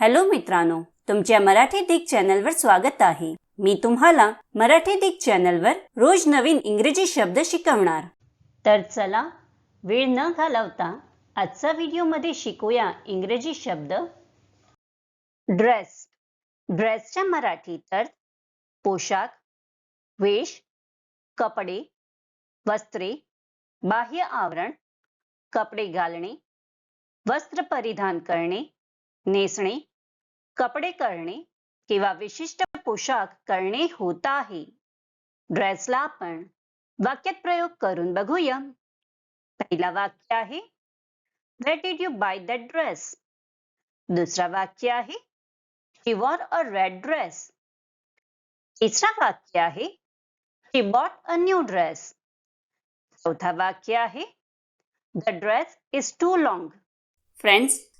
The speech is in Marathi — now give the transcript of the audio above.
हॅलो मित्रांनो तुमच्या मराठी दिग चॅनलवर स्वागत आहे. मी तुम्हाला मराठी दिग चॅनलवर रोज नवीन इंग्रजी शब्द शिकवणार. तर चला वेळ न घालवता आजचा व्हिडिओमध्ये शिकूया इंग्रजी शब्द. ड्रेस. ड्रेसच्या मराठीत अर्थ पोशाख वेश कपडे वस्त्रे बाह्य आवरण कपडे घालणे वस्त्र परिधान करणे नेसणे कपडे करणे किंवा विशिष्ट पोशाख करणे होत आहे. ड्रेसला आपण वाक्यात प्रयोग करून बघूया. पहिला वाक्य आहे Where did you buy that dress दुसरा वाक्य आहे she wore a red dress तिसरा वाक्य आहे she bought a new dress चौथा वाक्य आहे the dress is too long friends